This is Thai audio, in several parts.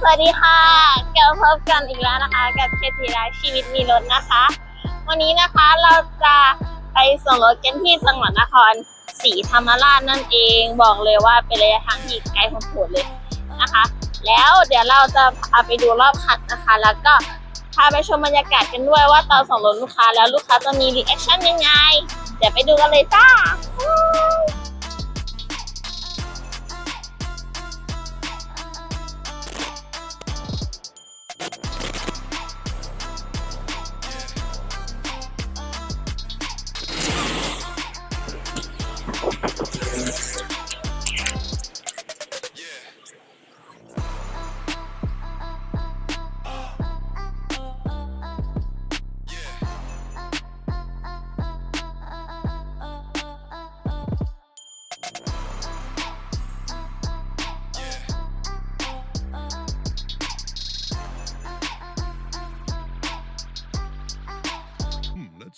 สวัสดีค่ะกลับพบกันอีกแล้วนะคะ กับเคทีไลชีวิตมีรถนะคะ วันนี้นะคะเราจะไปส่งรถกันที่จังหวัดนครศรีธรรมราชนั่นเองบอกเลยว่าเป็นระยะทางที่ไกลโหดเลยนะคะ แล้วเดี๋ยวเราจะพาไปดูรอบคันนะคะ แล้วก็พาไปชมบรรยากาศกันด้วยว่าตอนส่งรถลูกค้าแล้วลูกค้าจะมีรีแอคชั่นยังไง เดี๋ยวไปดูกันเลยจ้า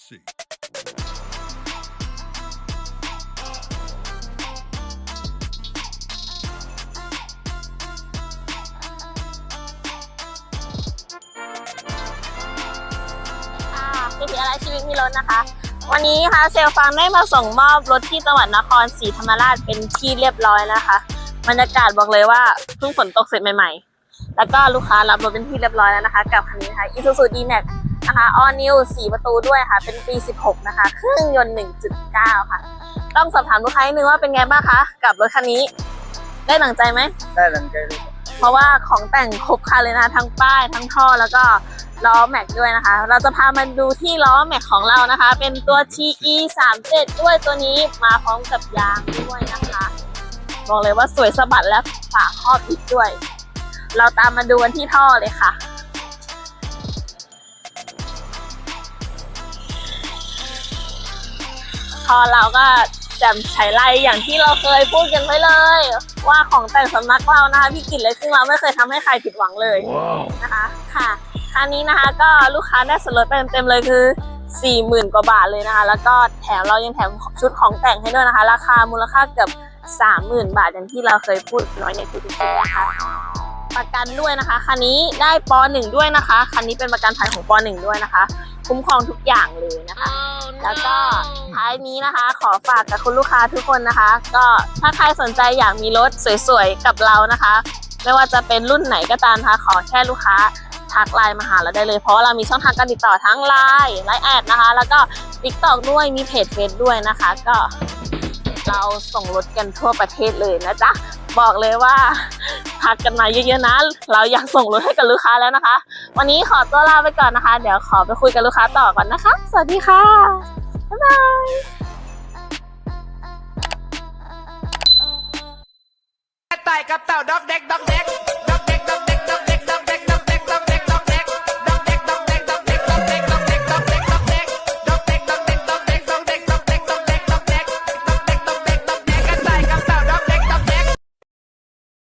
see. ค่ะคืออะไรชีวิตมีรถนะคะ วันนี้ค่ะเซลฟังได้มาส่งมอบรถที่จังหวัดนครศรีธรรมราชเป็นที่เรียบร้อยนะคะบรรยากาศบอกเลยว่าเพิ่งฝนตกเสร็จใหม่ ๆ แล้วก็ลูกค้ารับรถเป็นที่เรียบร้อยแล้วนะคะ กับคันนี้นะคะ Isuzu D-Max นะคะ All New 4ประตูด้วยค่ะ เป็นปี 16 นะคะ เครื่องยนต์ 1.9 ค่ะ ต้องสอบถามลูกค้านิดนึงว่าเป็นไงบ้างคะ กับรถคันนี้ ได้หนังใจไหม ได้หลังใจเลยครับเพราะว่าของแต่งครบครันเลยนะคะทั้งป้าย ทั้งท่อ แล้วก็ล้อแม็กด้วยนะคะ เราจะพามาดูที่ล้อแม็กของเรานะคะ เป็นตัว TE 3 7ด้วยตัวนี้มาพร้อมกับยางด้วยนะคะ บอกเลยว่าสวยสะบัดและฝาครอบอีกด้วย เราตามมาดูกันที่ท่อเลยค่ะ พอเราก็แจ่มใช้ไล่อย่างที่เราเคยพูดกันไว้เลย ว่าของแต่งสำนักเรานะคะพี่กิตเลยซึ่งเราไม่เคยทำให้ใครผิดหวังเลย Wow. นะคะค่ะคันนี้นะคะก็ลูกค้าได้ส่วนลดไปเต็มๆเลยคือ 40,000 กว่าบาทเลยนะคะ แล้วก็แถมเรายังแถมชุดของแต่งให้ด้วยนะคะ ราคามูลค่าเกือบ30,000 บาทอย่างที่เราเคยพูดน้อยในทุกๆคลิปนะคะประกันด้วยนะคะคันนี้ได้ป .1 ด้วยนะคะคันนี้เป็นประกันภัยของป .1 ด้วยนะคะ คุ้มครองทุกอย่างเลยนะคะ แล้วก็ ท้ายนี้นะคะ ขอฝากกับคุณลูกค้าทุกคนนะคะ ก็ถ้าใครสนใจอยากมีรถสวยๆ กับเรานะคะ ไม่ว่าจะเป็นรุ่นไหนก็ตามนะคะขอแค่ลูกค้าทักไลน์มาหาเราได้เลยเพราะเรามีช่องทางการติดต่อทั้งไลน์ไลน์แอดนะคะ แล้วก็ t ิ k t o k ด้วยมีเพจเฟซด้วยนะคะ ก็เราส่งรถกันทั่วประเทศเลยนะจ๊ะบอกเลยว่าทักกันมาเยอะๆนะ เราอยากส่งรถให้กับลูกค้าแล้วนะคะ วันนี้ขอตัวลาไปก่อนนะคะ เดี๋ยวขอไปคุยกับลูกค้าต่อก่อนนะคะ สวัสดีค่ะ บ๊ายบายไต่กั